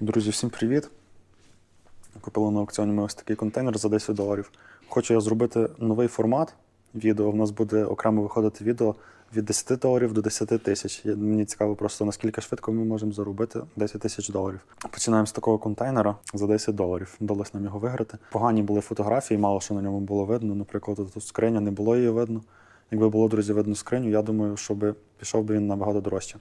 Друзі, всім привіт! Купили на аукціоні ми ось такий контейнер за 10 доларів. Хочу я зробити новий формат відео. У нас буде окремо виходити відео від 10 доларів до 10 тисяч. Мені цікаво просто наскільки швидко ми можемо заробити 10 тисяч доларів. Починаємо з такого контейнера за 10 доларів. Вдалося нам його виграти. Погані були фотографії, мало що на ньому було видно. Наприклад, тут скриня не було її видно. Якби було, друзі, видно скриню, я думаю, що пішов би він набагато дорожче.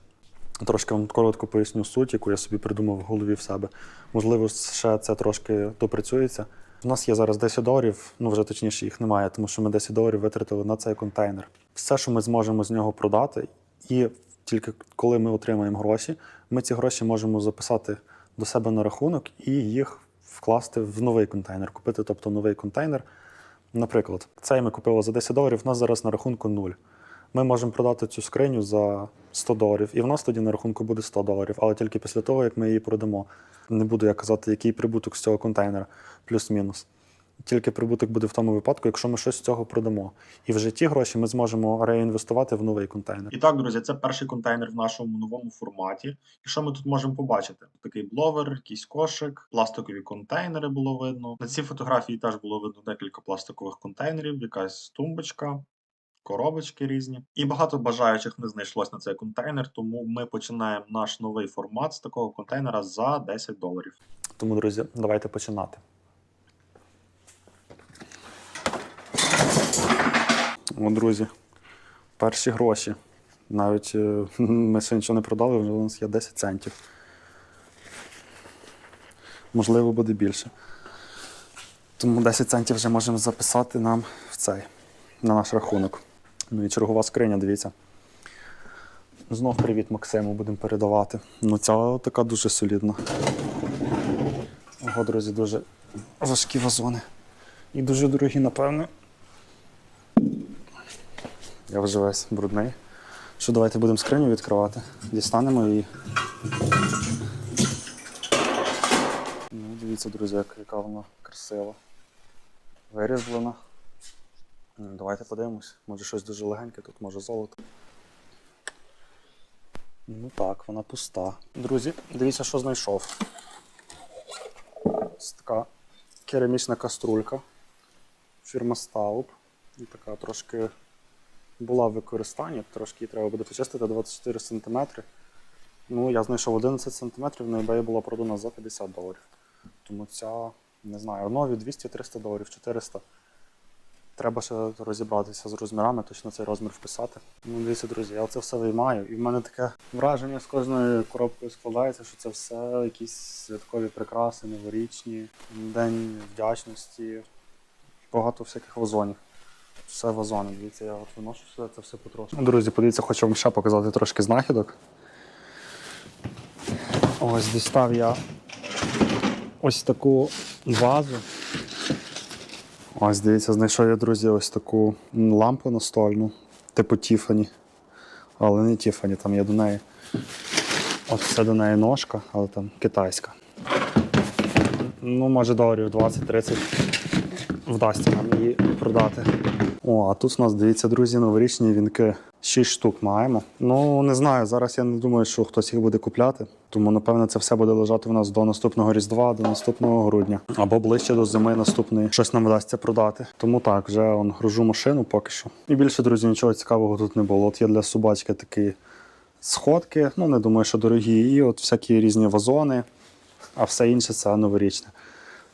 Трошки вам коротко поясню суть, яку я собі придумав в голові в себе. Можливо, ще це трошки допрацюється. У нас є зараз 10 доларів, ну вже точніше їх немає, тому що ми 10 доларів витратили на цей контейнер. Все, що ми зможемо з нього продати, і тільки коли ми отримаємо гроші, ми ці гроші можемо записати до себе на рахунок і їх вкласти в новий контейнер, купити, тобто новий контейнер. Наприклад, цей ми купили за 10 доларів, у нас зараз на рахунку 0. Ми можемо продати цю скриню за 100 доларів, і в нас тоді на рахунку буде 100 доларів, але тільки після того, як ми її продамо. Не буду я казати, який прибуток з цього контейнера, плюс-мінус. Тільки прибуток буде в тому випадку, якщо ми щось з цього продамо. І вже ті гроші ми зможемо реінвестувати в новий контейнер. І так, друзі, це перший контейнер в нашому новому форматі. І що ми тут можемо побачити? Такий бловер, якийсь кошик, пластикові контейнери було видно. На цій фотографії теж було видно декілька пластикових контейнерів, якась тумбочка, коробочки різні. І багато бажаючих не знайшлось на цей контейнер, тому ми починаємо наш новий формат з такого контейнера за 10 доларів. Тому, друзі, давайте починати. О, друзі, перші гроші. Навіть е, ми ще нічого не продали, вже у нас є 10 центів. Можливо, буде більше. Тому 10 центів вже можемо записати нам в цей, на наш рахунок. Ну і чергова скриня, дивіться. Знов привіт Максиму будемо передавати. Ну, ця така дуже солідна. Ого, друзі, дуже важкі вазони. І дуже дорогі, напевне. Я вже весь брудний. Що, давайте будемо скриню відкривати. Дістанемо її. Ну, дивіться, друзі, яка вона красива. Вирізблена. Давайте подивимось. Може щось дуже легеньке, тут може золото. Ну так, вона пуста. Друзі, дивіться, що знайшов. Ось така керамічна каструлька. Фірма. І така трошки була в використанні, трошки її треба буде почистити 24 см. Ну, я знайшов 11 см, на eBay була продана за 50 доларів. Тому ця, не знаю, нові 200-300 доларів, 400. Треба ще розібратися з розмірами, точно цей розмір вписати. Ну, дивіться, друзі, я це все виймаю, і в мене таке враження з кожною коробкою складається, що це все якісь святкові прикраси, новорічні, День вдячності, багато всяких вазонів. Все вазони. Дивіться, я от виношу сюди це все потрошку. Друзі, подивіться, хочу вам ще показати трошки знахідок. Ось дістав я ось таку вазу. Ось дивіться, знайшов я, друзі, ось таку лампу настольну, типу Тіфані. Але не Тіфані, там є до неї. От це до неї ножка, але там китайська. Ну, може, доларів 20-30 вдасться нам її продати. О, а тут у нас, дивіться, друзі, новорічні вінки. 6 штук маємо. Ну, не знаю, зараз я не думаю, що хтось їх буде купляти. Тому, напевно, це все буде лежати в нас до наступного Різдва, до наступного грудня. Або ближче до зими наступної. Щось нам вдасться продати. Тому так, вже он, гружу машину поки що. І більше, друзі, нічого цікавого тут не було. От є для собачки такі сходки. Ну, не думаю, що дорогі. І от всякі різні вазони, а все інше це новорічне.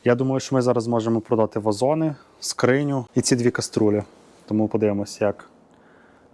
Я думаю, що ми зараз зможемо продати вазони, скриню і ці дві каструлі. Тому подивимось, як,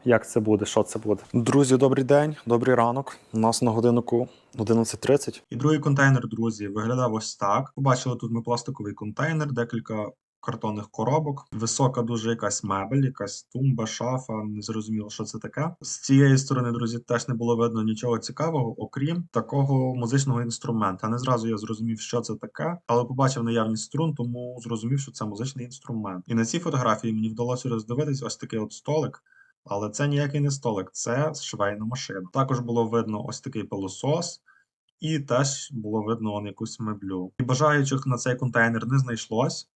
як це буде, що це буде. Друзі, добрий день, добрий ранок. У нас на годиннику 11.30. І другий контейнер, друзі, виглядав ось так. Побачили тут ми пластиковий контейнер, декілька картонних коробок, висока дуже якась мебель, якась тумба, шафа, не зрозуміло, що це таке. З цієї сторони, друзі, теж не було видно нічого цікавого, окрім такого музичного інструмента. Не зразу я зрозумів, що це таке, але побачив наявність струн, тому зрозумів, що це музичний інструмент. І на цій фотографії мені вдалося роздивитись ось такий от столик. Але це ніякий не столик, це швейна машина. Також було видно ось такий пилосос, і теж було видно он якусь меблю. І бажаючих на цей контейнер не знайшлось,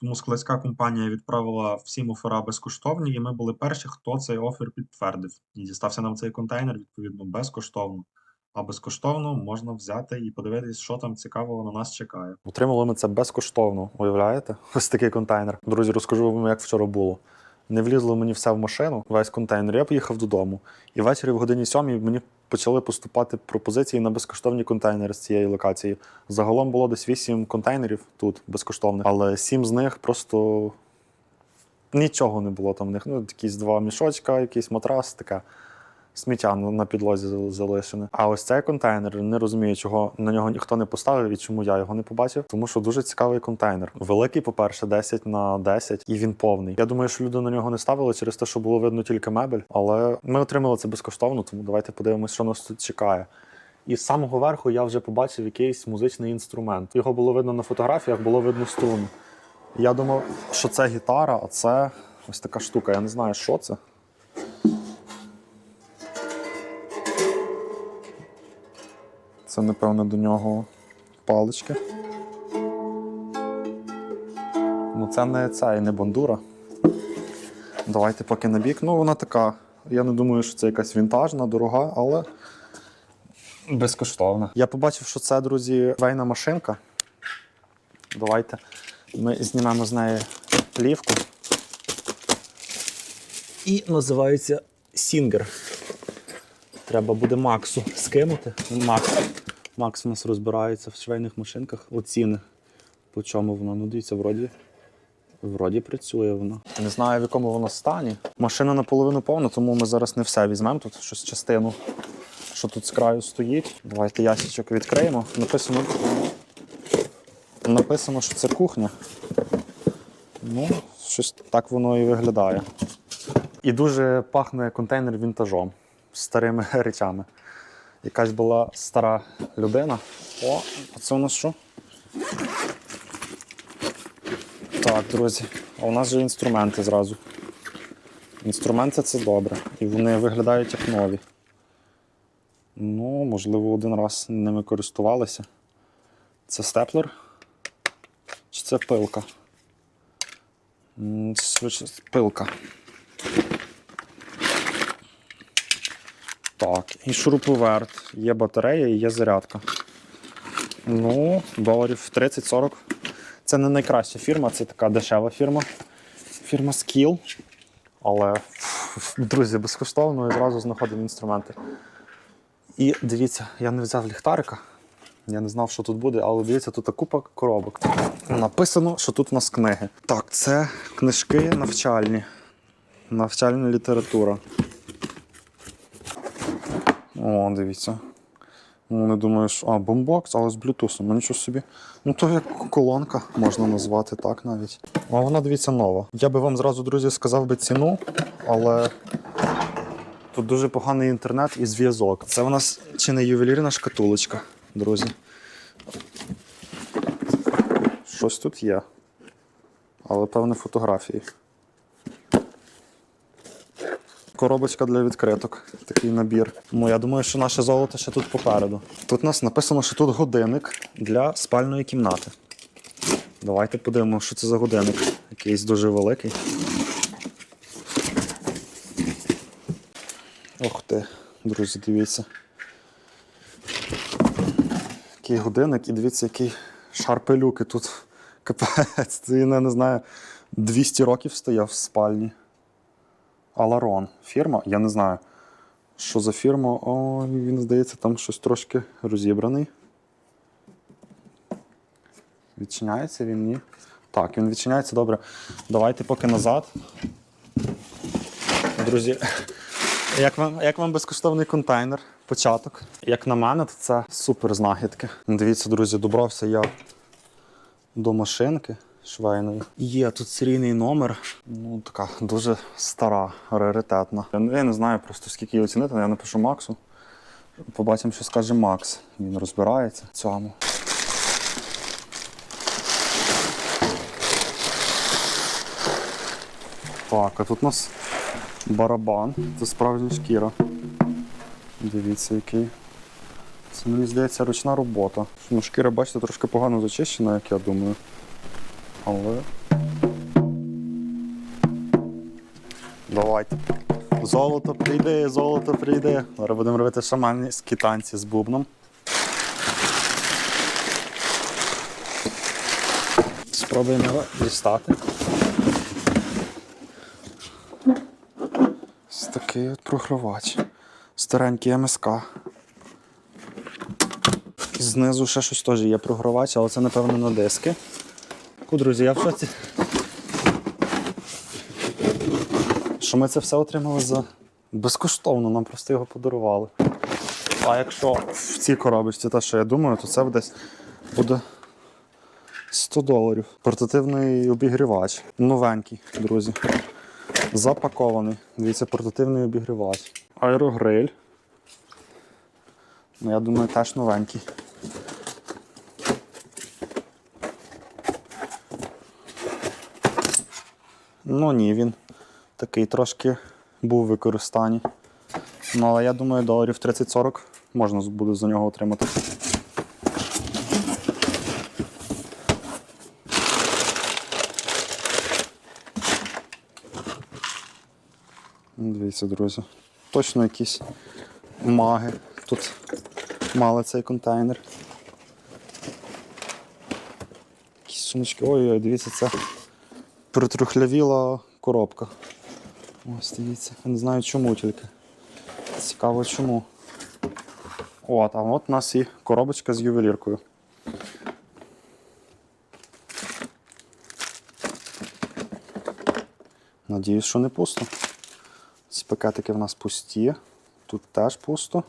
тому складська компанія відправила всім офера безкоштовні, і ми були перші, хто цей офер підтвердив. І дістався нам цей контейнер, відповідно, безкоштовно. а безкоштовно можна взяти і подивитись, що там цікавого на нас чекає. Отримали ми це безкоштовно. Уявляєте? Ось такий контейнер. Друзі, розкажу вам, як вчора було. Не влізло мені все в машину, весь контейнер. Я поїхав додому. І ввечері в годині сьомій мені почали поступати пропозиції на безкоштовні контейнери з цієї локації. Загалом було десь вісім контейнерів тут безкоштовних, але сім з них просто нічого не було там в них. Ну, якісь два мішочка, якийсь матрас, таке. Сміття на на підлозі залишене. А ось цей контейнер не розумію, чого на нього ніхто не поставив і чому я його не побачив. Тому що дуже цікавий контейнер. Великий, по-перше, 10 на 10, і він повний. Я думаю, що люди на нього не ставили через те, що було видно тільки мебель. Але ми отримали це безкоштовно, тому давайте подивимося, що нас тут чекає. І з самого верху я вже побачив якийсь музичний інструмент. Його було видно на фотографіях, було видно струни. Я думав, що це гітара, а це ось така штука. Я не знаю, що це. Це, напевно, до нього палички. Ну, це не це і не бандура. Давайте поки на бік. Ну, вона така. Я не думаю, що це якась вінтажна, дорога, але безкоштовна. Я побачив, що це, друзі, вейна машинка. Давайте ми знімемо з неї плівку. І називається Сінгер. Треба буде Максу скинути. Макс. Макс у нас розбирається в швейних машинках. Оціни. По чому воно? Ну, дивіться, вроді. Вроді працює вона. Не знаю, в якому воно стані. Машина наполовину повна, тому ми зараз не все візьмемо. Тут щось частину, що тут з краю стоїть. Давайте ящичок відкриємо. Написано. Написано, що це кухня. Ну, щось так воно і виглядає. І дуже пахне контейнер вінтажом, старими речами. Якась була стара людина. О, а це у нас що? Так, друзі, а у нас же інструменти зразу. Інструменти це добре. І вони виглядають як нові. Ну, можливо, один раз ними користувалися. Це степлер? Чи це пилка? Пилка. Так, і шуруповерт. Є батарея і є зарядка. Ну, доларів 30-40. Це не найкраща фірма, це така дешева фірма. Фірма Skill. Але, друзі, безкоштовно і зразу знаходимо інструменти. І дивіться, я не взяв ліхтарика. Я не знав, що тут буде, але дивіться, тут купа коробок. Написано, що тут у нас книги. Так, це книжки навчальні. Навчальна література. О, дивіться. Ну, не думаю, що. А, бомбокс, але з блютусом. Ну нічого собі. Ну, то як колонка можна назвати так навіть. А вона, дивіться, нова. Я би вам зразу, друзі, сказав би ціну, але тут дуже поганий інтернет і зв'язок. Це у нас чи не ювелірна шкатулочка, друзі. Щось тут є. Але певне фотографії. Коробочка для відкриток, такий набір. Ну, я думаю, що наше золото ще тут попереду. Тут у нас написано, що тут годинник для спальної кімнати. Давайте подивимося, що це за годинник. Якийсь дуже великий. Ох ти, друзі, дивіться. Який годинник і дивіться, який шар пилюки тут. Капець, це я не знаю, 200 років стояв в спальні. Аларон. Фірма, я не знаю, що за фірма. О, він, здається, там щось трошки розібраний. Відчиняється він, ні? Так, він відчиняється добре. Давайте поки назад. Друзі, як вам, як вам безкоштовний контейнер? Початок. Як на мене, то це супер знахідки. Дивіться, друзі, добрався я до машинки швейної. Є тут серійний номер. Ну, така дуже стара, раритетна. Я не, я не знаю просто скільки її оцінити, я напишу Максу. Побачимо, що скаже Макс. Він розбирається в цьому. Так, а тут у нас барабан. Це справжня шкіра. Дивіться, який. Це мені здається ручна робота. Ну, шкіра, бачите, трошки погано зачищена, як я думаю. Але. Давайте. Золото прийде, золото прийде. Зараз будемо робити шаманські танці з бубном. Спробуємо його дістати. Ось такий от програвач. Старенький МСК. Знизу ще щось теж є програвач, але це, напевно, на диски. Ку, друзі, я в шоці. Що ми це все отримали за безкоштовно, нам просто його подарували. А якщо в цій коробочці те, що я думаю, то це десь буде 100 доларів. Портативний обігрівач. Новенький, друзі. Запакований. Дивіться, портативний обігрівач. Аерогриль. Ну, я думаю, теж новенький. Ну ні, він такий трошки був в використанні. Ну, але я думаю, доларів 30-40 можна буде за нього отримати. Дивіться, друзі. Точно якісь маги тут мали цей контейнер. Якісь сумочки. Ой-ой, дивіться, це притрухлявіла коробка. Ось дивіться. Я не знаю чому тільки. Цікаво чому. От, а от у нас і коробочка з ювеліркою. Надіюсь, що не пусто. Ці пакетики в нас пусті. Тут теж пусто.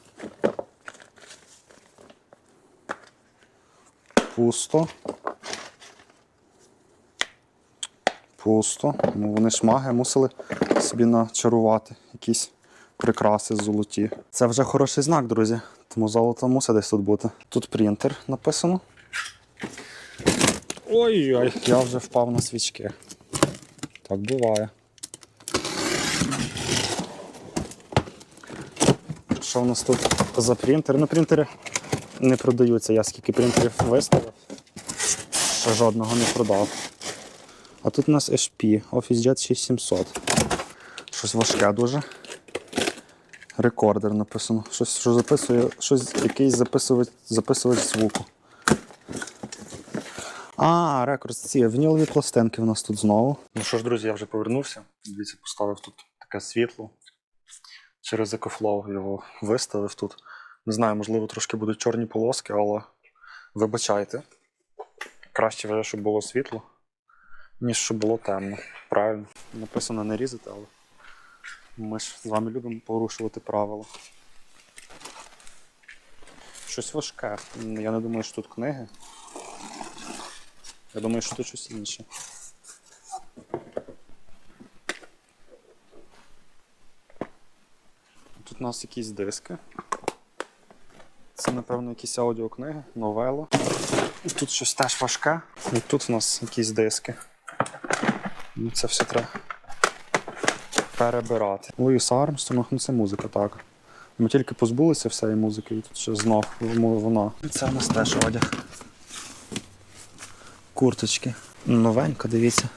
Пусто. Пусто. Ну, вони ж маги мусили собі начарувати якісь прикраси золоті. Це вже хороший знак, друзі. Тому золото мусить десь тут бути. Тут принтер написано. Ой-ой, я вже впав на свічки. Так буває. Що в нас тут за принтер? Ну, принтери не продаються. Я скільки принтерів виставив, ще жодного не продав. А тут у нас HP, OfficeJet 6700. Щось важке дуже. Рекордер написано. Щось, що записує, щось, якийсь записувач, записувач звуку. А, рекорд, ці вінілові пластинки в нас тут знову. Ну що ж, друзі, я вже повернувся. Дивіться, поставив тут таке світло. Через EcoFlow його виставив тут. Не знаю, можливо, трошки будуть чорні полоски, але вибачайте. Краще вже, щоб було світло, ніж щоб було темно. Правильно. Написано не різати, але ми ж з вами любимо порушувати правила. Щось важке. Я не думаю, що тут книги. Я думаю, що тут щось інше. Тут у нас якісь диски. Це, напевно, якісь аудіокниги, новела. Тут щось теж важке. І тут у нас якісь диски. Ну, Це все треба перебирати. Луїс Армстронг, ну це музика, так. Ми тільки позбулися всієї музики, і тут ще знов вона-. Це у нас теж одяг. Курточки. Новенька, дивіться.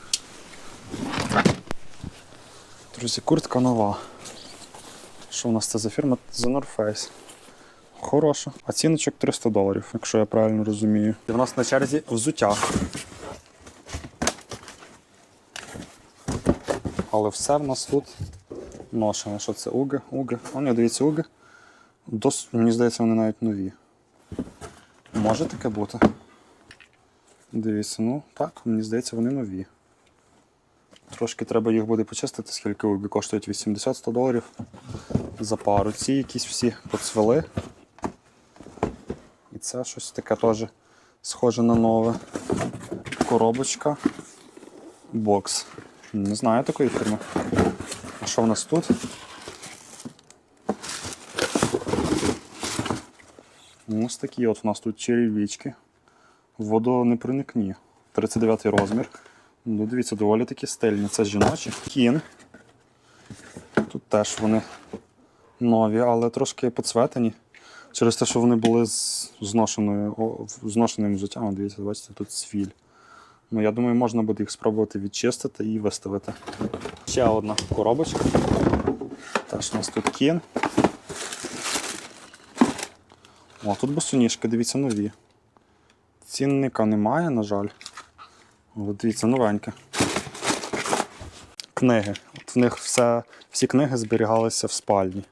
Друзі, куртка нова. Що у нас це за фірма? The North Face. Хороша. Оціночок 300 доларів, якщо я правильно розумію. І в нас на черзі взуття. Але все в нас тут ношене. Що це? Уги? Уги. О, ні, дивіться, уги. Дос... Мені здається, вони навіть нові. Може таке бути? Дивіться, ну так, мені здається, вони нові. Трошки треба їх буде почистити, скільки уги коштують 80-100 доларів за пару. Ці якісь всі поцвели. І це щось таке теж схоже на нове. Коробочка. Бокс. Не знаю такої фірми. А що в нас тут? Ну, Ось такі от у нас тут черевички. Водонепроникні. 39 розмір. Ну, дивіться, доволі такі стильні. Це жіночі. Кін. Тут теж вони нові, але трошки поцветені. Через те, що вони були з зношеною, зношеним життям. Дивіться, бачите, тут свіль. Ну, я думаю, можна буде їх спробувати відчистити і виставити. Ще одна коробочка. Теж у нас тут кін. О, тут босоніжки, дивіться, нові. Цінника немає, на жаль. Але дивіться, новеньке. Книги. От в них все, всі книги зберігалися в спальні.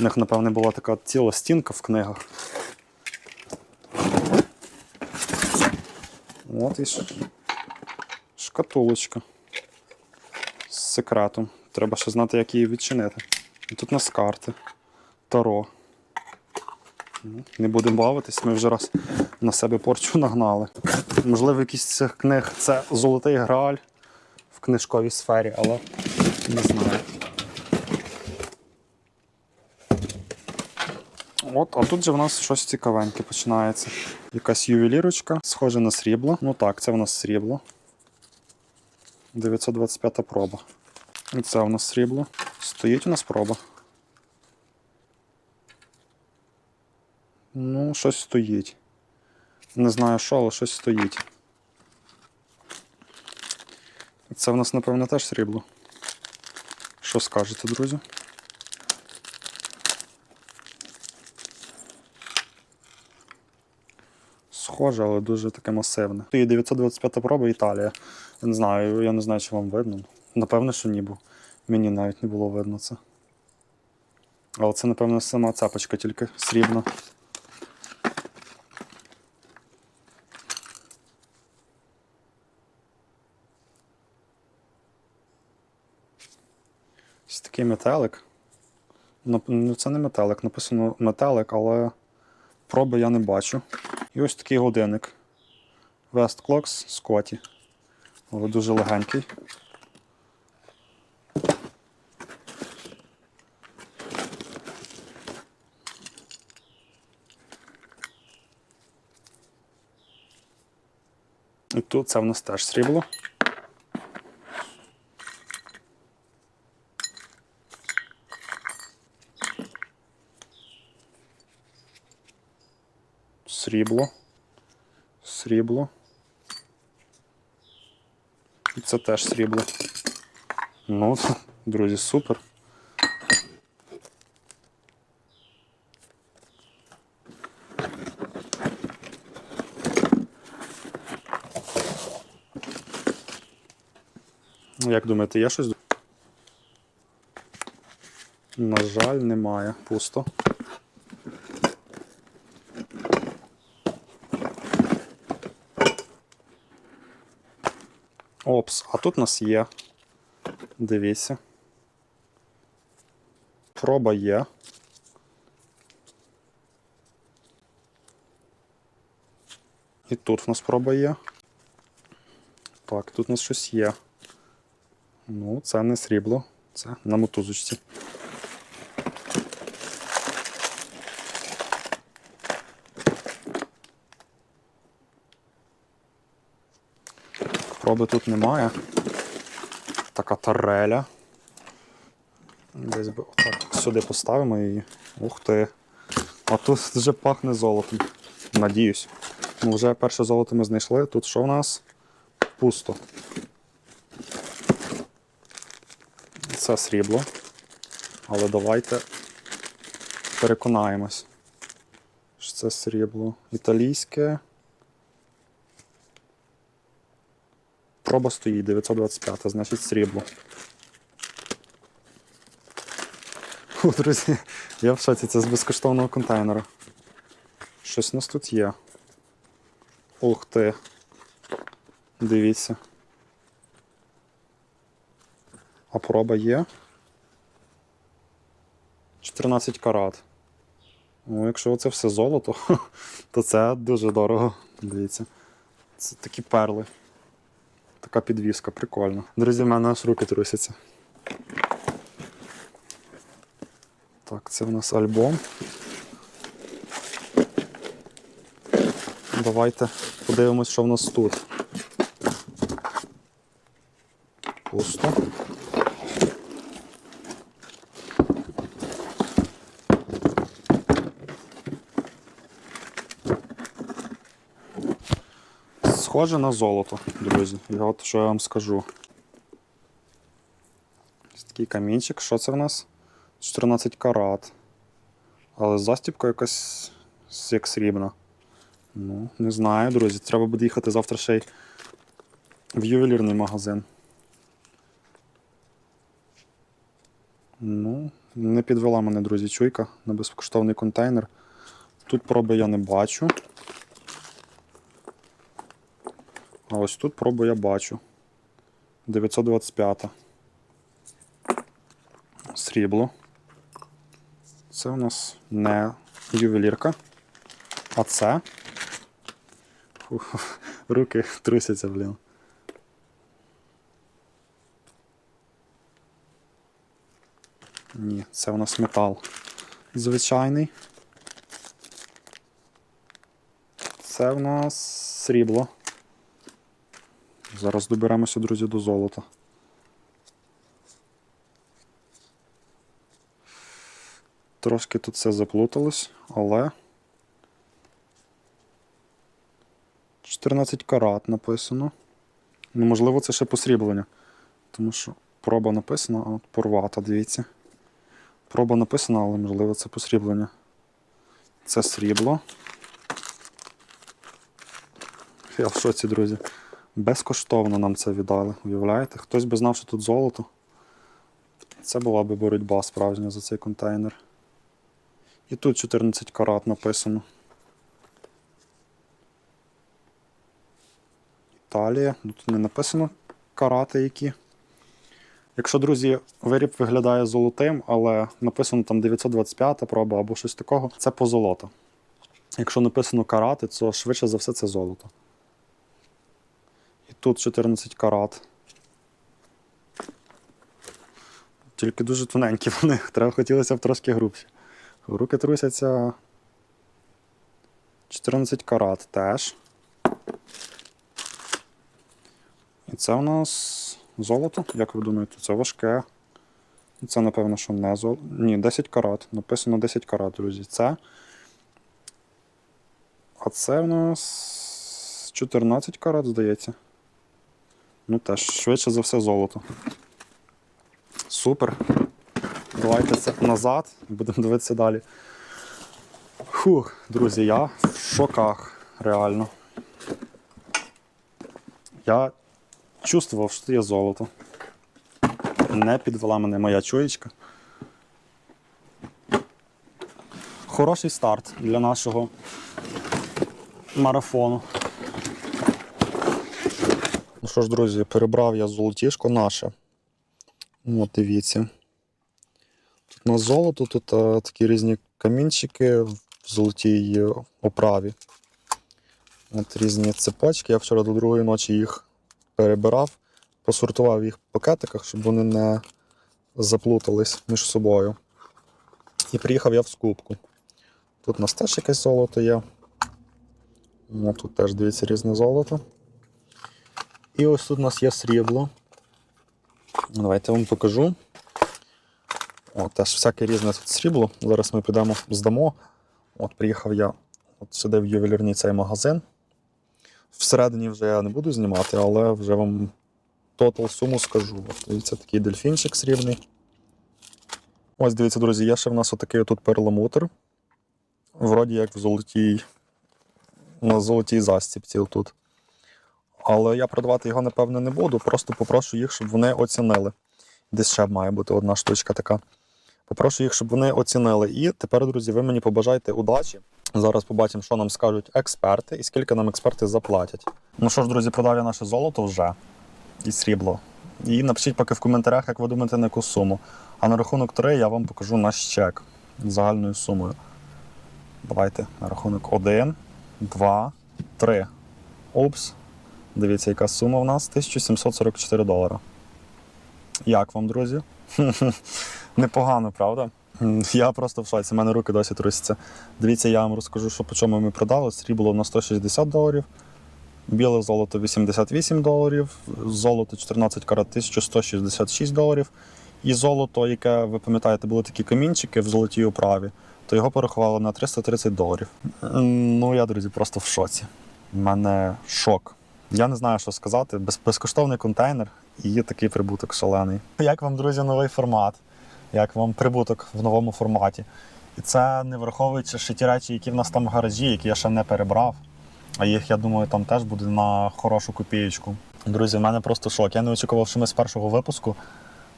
У них, напевне, була така ціла стінка в книгах. От і ш- шкатулочка з секретом. Треба ще знати, як її відчинити. І тут у нас карти. Таро. Ну, Не будемо бавитись, ми вже раз на себе порчу нагнали. Можливо, якісь цих книг це золотий грааль в книжковій сфері, але не знаю. От, а тут же в нас щось цікавеньке починається. Якась ювелірочка, схоже на срібло. Ну так, це в нас срібло. 925 проба. І це у нас срібло. Стоїть у нас проба. Ну, щось стоїть. Не знаю що, але щось стоїть. Це в нас, напевно, теж срібло. Що скажете, друзі? Схоже, але дуже таке масивне. І 925 проба Італія. Я не знаю, я не знаю, чи вам видно. Напевно, що ні, бо мені навіть не було видно це. Але це, напевно, сама цепочка тільки срібна. Ось такий метелик. Ну, це не метелик, написано метелик, але проби я не бачу. І ось такий годинник. West Clocks Scotty. Але дуже легенький. І тут це в нас теж срібло. Срібло. Срібло. І це теж срібло. Ну, друзі, супер. Як думаєте, є щось? На жаль, немає. Пусто. Опс, а тут у нас є. Дивіться. Проба є. І тут в нас проба є. Так, тут у нас щось є. Ну, це не срібло, це на мотузочці. Проби тут немає. Така тареля. Десь би отак сюди поставимо її. Ух ти. А тут вже пахне золотом. Надіюсь. Ну, вже перше золото ми знайшли. Тут що в нас? Пусто. Це срібло. Але давайте переконаємось. що Це срібло. Італійське. Проба стоїть 925, значить срібло. Фу, друзі, я в шоці, це з безкоштовного контейнера. Щось у нас тут є. Ух ти. Дивіться. А проба є. 14 карат. Ну, якщо це все золото, то це дуже дорого. Дивіться. Це такі перли. Така підвіска, прикольно. Друзі, в мене аж руки трусяться. Так, це в нас альбом. Давайте подивимось, що в нас тут. Пусто. Схоже на золото, друзі. Я от що я вам скажу. Ось такий камінчик. Що це в нас? 14 карат. Але застібка якась як срібна. Ну, не знаю, друзі. Треба буде їхати завтра ще й в ювелірний магазин. Ну, не підвела мене, друзі, чуйка на безкоштовний контейнер. Тут проби я не бачу. А ось тут пробу я бачу. 925. Срібло. Це у нас не ювелірка. А це. Фух, руки трусяться, блін. Ні, це у нас метал звичайний. Це в нас срібло. Зараз доберемося, друзі, до золота. Трошки тут все заплуталось, але 14 карат написано. Ну, можливо, це ще посріблення. Тому що проба написана, а от порвата, дивіться. Проба написана, але можливо це посріблення. Це срібло. Я в шоці, друзі. Безкоштовно нам це віддали, уявляєте? Хтось би знав, що тут золото. Це була би боротьба справжня за цей контейнер. І тут 14 карат написано. Італія. Тут не написано карати які. Якщо, друзі, виріб виглядає золотим, але написано там 925 проба або щось такого, це позолота. Якщо написано карати, то швидше за все це золото. Тут 14 карат. Тільки дуже тоненькі вони. Треба хотілося б трошки грубші. Руки трусяться. 14 карат теж. І це у нас золото, як ви думаєте, це важке. Це, напевно, що не золото. Ні, 10 карат. Написано 10 карат, друзі. Це. А це у нас 14 карат, здається. Ну теж, швидше за все, золото. Супер. Давайте це назад, будемо дивитися далі. Фух, друзі, я в шоках, реально. Я чувствував, що це є золото. Не підвела мене моя чуєчка. Хороший старт для нашого марафону. Ну що ж, друзі, перебрав я золотішко наше. От дивіться. Тут на золото, тут е, такі різні камінчики в золотій е, оправі. От різні цепочки. Я вчора до другої ночі їх перебирав, посортував їх в пакетиках, щоб вони не заплутались між собою. І приїхав я в скупку. Тут у нас теж якесь золото є. О, тут теж дивіться різне золото. І ось тут у нас є срібло. Давайте я вам покажу. О, теж всяке різне тут срібло. Зараз ми підемо здамо. От приїхав я от сюди в ювелірний цей магазин. Всередині вже я не буду знімати, але вже вам тотал суму скажу. От, дивіться, такий дельфінчик срібний. Ось дивіться, друзі, є ще в нас отакий тут перламутр. Вроді як в золотій, на золотій застіпці тут. Але я продавати його, напевно, не буду. Просто попрошу їх, щоб вони оцінили. Десь ще має бути одна штучка така. Попрошу їх, щоб вони оцінили. І тепер, друзі, ви мені побажайте удачі. Зараз побачимо, що нам скажуть експерти і скільки нам експерти заплатять. Ну що ж, друзі, продав я наше золото вже і срібло. І напишіть поки в коментарях, як ви думаєте, на яку суму. А на рахунок 3 я вам покажу наш чек з загальною сумою. Давайте на рахунок 1, 2, 3. Упс. Дивіться, яка сума в нас 1744 долара. Як вам, друзі? Непогано, правда? Я просто в шоці, в мене руки досі трусяться. Дивіться, я вам розкажу, що по чому ми продали. Срібло на 160 доларів, біле золото 88 доларів, золото 14 карат 1166 доларів. І золото, яке, ви пам'ятаєте, були такі камінчики в золотій оправі, то його порахували на 330 доларів. Ну, я, друзі, просто в шоці. У мене шок. Я не знаю, що сказати. Без, безкоштовний контейнер і є такий прибуток шалений. Як вам, друзі, новий формат? як вам прибуток в новому форматі. І це не враховуючи ще ті речі, які в нас там в гаражі, які я ще не перебрав. А їх, я думаю, там теж буде на хорошу копієчку. Друзі, в мене просто шок. Я не очікував, що ми з першого випуску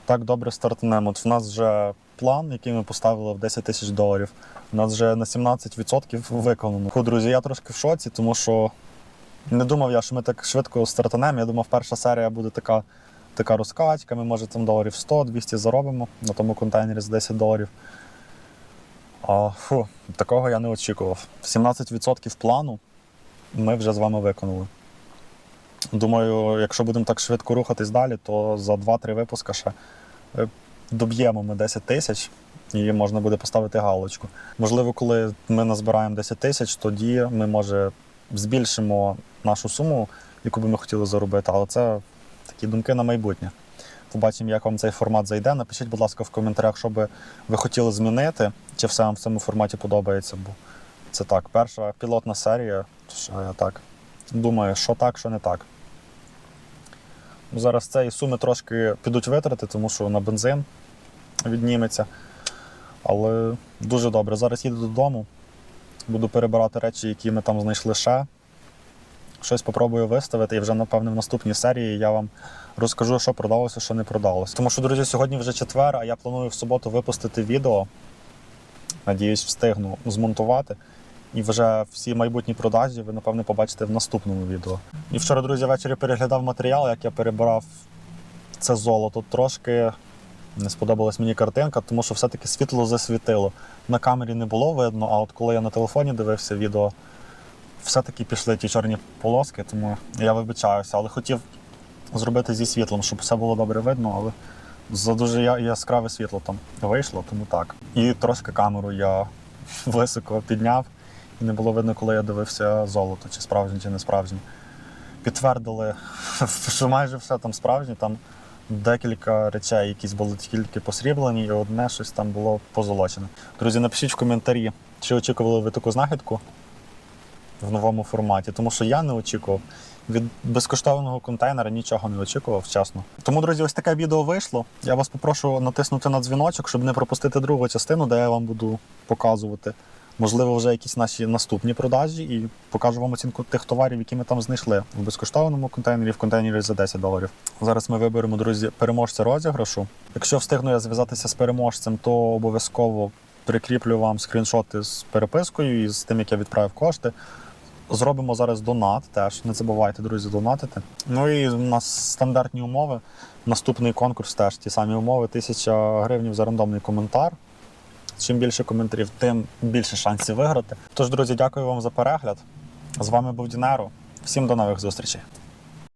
так добре стартанемо. От в нас вже план, який ми поставили в 10 тисяч доларів. У нас вже на 17% виконано. Друзі, я трошки в шоці, тому що не думав я, що ми так швидко стартанемо. Я думав, перша серія буде така, така розкачка. Ми, може, там доларів 100-200 заробимо на тому контейнері за 10 доларів. А, фу, такого я не очікував. 17% плану ми вже з вами виконали. Думаю, якщо будемо так швидко рухатись далі, то за 2-3 випуска ще е, доб'ємо ми 10 тисяч і можна буде поставити галочку. Можливо, коли ми назбираємо 10 тисяч, тоді ми може збільшимо нашу суму, яку би ми хотіли заробити, але це такі думки на майбутнє. Побачимо, як вам цей формат зайде. Напишіть, будь ласка, в коментарях, що би ви хотіли змінити, чи все вам в цьому форматі подобається. Бо це так, перша пілотна серія. Що я так думаю, що так, що не так. Ну, Зараз цієї суми трошки підуть витрати, тому що на бензин відніметься. Але дуже добре. Зараз їду додому, буду перебирати речі, які ми там знайшли ще. Щось спробую виставити, і вже, напевне, в наступній серії я вам розкажу, що продалося, що не продалося. Тому що, друзі, сьогодні вже четвер, а я планую в суботу випустити відео. Надіюсь, встигну змонтувати. І вже всі майбутні продажі ви, напевне, побачите в наступному відео. І вчора, друзі, ввечері переглядав матеріал, як я перебирав це золото. Трошки не сподобалась мені картинка, тому що все-таки світло засвітило. На камері не було видно, а от коли я на телефоні дивився відео, все-таки пішли ті чорні полоски, тому я вибачаюся, але хотів зробити зі світлом, щоб все було добре видно, але за дуже яскраве світло там вийшло, тому так. І трошки камеру я високо підняв, і не було видно, коли я дивився золото, чи справжнє, чи не справжнє. Підтвердили, що майже все там справжнє, там декілька речей, якісь були тільки посріблені, і одне щось там було позолочене. Друзі, напишіть в коментарі, чи очікували ви таку знахідку в новому форматі, тому що я не очікував. Від безкоштовного контейнера нічого не очікував, чесно. Тому, друзі, ось таке відео вийшло. Я вас попрошу натиснути на дзвіночок, щоб не пропустити другу частину, де я вам буду показувати. Можливо, вже якісь наші наступні продажі, і покажу вам оцінку тих товарів, які ми там знайшли в безкоштовному контейнері, в контейнері за 10 доларів. Зараз ми виберемо, друзі, переможця розіграшу. Якщо встигну я зв'язатися з переможцем, то обов'язково прикріплю вам скріншоти з перепискою і з тим, як я відправив кошти. Зробимо зараз донат теж. Не забувайте, друзі, донатити. Ну і у нас стандартні умови. Наступний конкурс теж ті самі умови. Тисяча гривень за рандомний коментар. Чим більше коментарів, тим більше шансів виграти. Тож, друзі, дякую вам за перегляд. З вами був Дінеро. Всім до нових зустрічей.